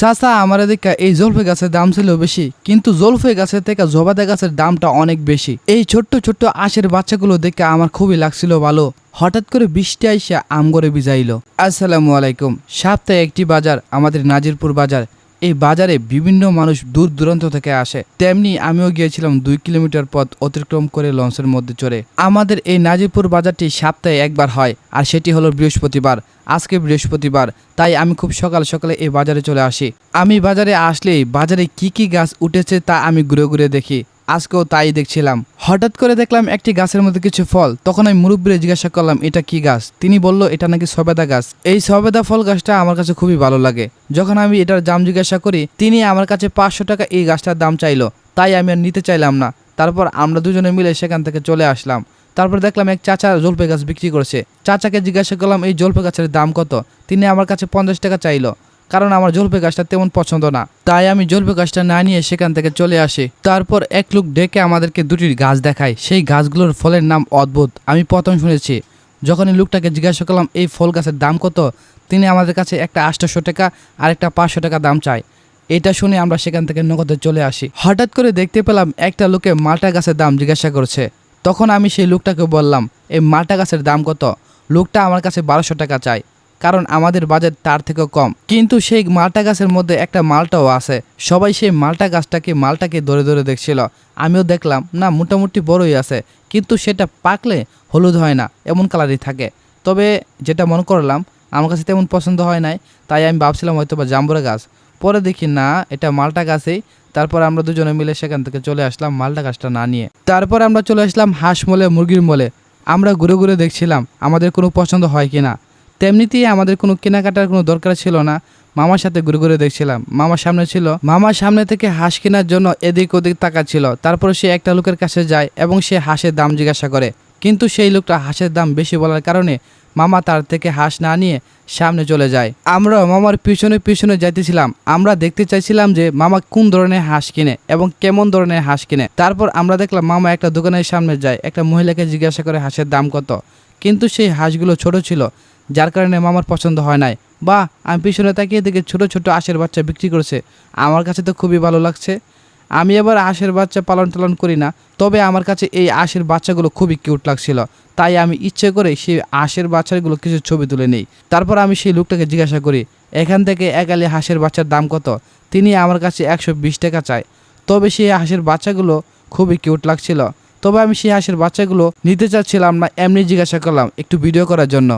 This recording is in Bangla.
চাচা, আমার এদিকে এই জলফে গাছের দাম ছিল বেশি, কিন্তু জলফে গাছের থেকে জবাদা গাছের দামটা অনেক বেশি। এই ছোট্ট ছোট্ট আশের বাচ্চাগুলো দেখে আমার খুবই লাগছিল ভালো। হঠাৎ করে বৃষ্টি আইসা আম গড়ে বিজাইলো আসসালামু আলাইকুম। সপ্তাহে একটি বাজার, আমাদের নাজিরপুর বাজার। এই বাজারে বিভিন্ন মানুষ দূর দূরান্ত থেকে আসে। তেমনি আমিও গিয়েছিলাম দুই কিলোমিটার পথ অতিক্রম করে লঞ্চের মধ্যে চড়ে। আমাদের এই নাজিপুর বাজারটি সপ্তাহে একবার হয়, আর সেটি হলো বৃহস্পতিবার। আজকে বৃহস্পতিবার, তাই আমি খুব সকাল সকালে এই বাজারে চলে আসি। আমি বাজারে আসলেই বাজারে কি কি গাছ উঠেছে তা আমি ঘুরে ঘুরে দেখি। আজকেও তাই দেখছিলাম। হঠাৎ করে দেখলাম একটি গাছের মধ্যে কিছু ফল। তখন আমি মুরব্বীরে জিজ্ঞাসা করলাম, এটা কি গাছ? তিনি বলল, এটা নাকি সবেদা গাছ। এই সবেদা ফল গাছটা আমার কাছে খুবই ভালো লাগে। যখন আমি এটার দাম জিজ্ঞাসা করি, তিনি আমার কাছে পাঁচশো টাকা এই গাছটার দাম চাইলো। তাই আমি আর নিতে চাইলাম না। তারপর আমরা দুজনে মিলে সেখান থেকে চলে আসলাম। তারপর দেখলাম এক চাচা জলপে গাছ বিক্রি করছে। চাচাকে জিজ্ঞাসা করলাম, এই জলপে গাছের দাম কত? তিনি আমার কাছে পঞ্চাশ টাকা চাইলো। কারণ আমার জলপে গাছটা তেমন পছন্দ না। তাই আমি জলপে গাছটা না নিয়ে সেখান থেকে চলে আসি। তারপর এক লোক ডেকে আমাদেরকে দুটির গাছ দেখায়। সেই গাছগুলোর ফলের নাম অদ্ভুত। আমি প্রথম শুনেছি যখন এই লোকটাকে জিজ্ঞাসা করলাম, এই ফল গাছের দাম কত? তিনি আমাদের কাছে একটা আটশোশো টাকা আর একটা পাঁচশো টাকা দাম চায়। এটা শুনে আমরা সেখান থেকে নগদে চলে আসি। হঠাৎ করে দেখতে পেলাম, একটা লোকে মালটা গাছের দাম জিজ্ঞাসা করছে। তখন আমি সেই লোকটাকে বললাম, এই মালটা গাছের দাম কত? লোকটা আমার কাছে বারোশো টাকা চায়। কারণ আমাদের বাজেট তার থেকেও কম। কিন্তু সেই মালটা গাছের মধ্যে একটা মালটাও আছে। সবাই সেই মালটা গাছটাকে মালটাকে ধরে ধরে দেখছিল। আমিও দেখলাম, না, মোটামুটি বড়ই আছে। কিন্তু সেটা পাকলে হলুদ হয় না, এমন কালারই থাকে। তবে যেটা মনে করলাম, আমার কাছে তেমন পছন্দ হয় নাই, তাই আমি ভাবছিলাম হয়তো বা জাম্বুরা গাছ। পরে দেখি, না, এটা মালটা গাছেই। তারপর আমরা দুজনে মিলে সেখান থেকে চলে আসলাম মালটা গাছটা না নিয়ে। তারপর আমরা চলে আসলাম হাঁস মলে, মুরগির মলে। আমরা ঘুরে ঘুরে দেখছিলাম, আমাদের কোনো পছন্দ হয় কি না? তেমনিতেই আমাদের কোনো কেনাকাটার কোনো দরকার ছিল না। মামার সাথে ঘুরে ঘুরে দেখছিলাম। মামার সামনে ছিল। মামার সামনে থেকে হাঁস কেনার জন্য এদিক ওদিক তাকাচ্ছিল তারপর সে একটা লোকের কাছে যায় এবং সে হাঁসের দাম জিজ্ঞাসা করে। কিন্তু সেই লোকটা হাঁসের দাম বেশি বলার কারণে মামা তার থেকে হাঁস না নিয়ে সামনে চলে যায়। আমরা মামার পিছনে পিছনে যাইতেছিলাম। আমরা দেখতে চাইছিলাম যে মামা কোন ধরনের হাঁস কিনে এবং কেমন ধরনের হাঁস কিনে। তারপর আমরা দেখলাম মামা একটা দোকানের সামনে যায়। একটা মহিলাকে জিজ্ঞাসা করে হাঁসের দাম কত। কিন্তু সেই হাঁসগুলো ছোট ছিল। যার কারণে মামার পছন্দ হয় নাই। বা আমি পিছনে তাকিয়ে দেখে ছোট ছোট আশের বাচ্চা বিক্রি করছে। আমার কাছে তো খুবই ভালো লাগছে। আমি আবার আশের বাচ্চা পালন টালন করি না, তবে আমার কাছে এই আশের বাচ্চাগুলো খুবই কিউট লাগছিল। তাই আমি ইচ্ছে করে সেই আশের বাচ্চাগুলো কিছু ছবি তুলে নেই। তারপর আমি সেই লোকটাকে জিজ্ঞাসা করি, এখান থেকে একালে হাঁসের বাচ্চার দাম কত? তিনি আমার কাছে একশো বিশ টাকা চায়। তবে সেই হাঁসের বাচ্চাগুলো খুবই কিউট লাগছিল। তবে আমি সেই হাঁসের বাচ্চাগুলো নিতে চাচ্ছিলাম না, এমনি জিজ্ঞাসা করলাম, একটু ভিডিও করার জন্য।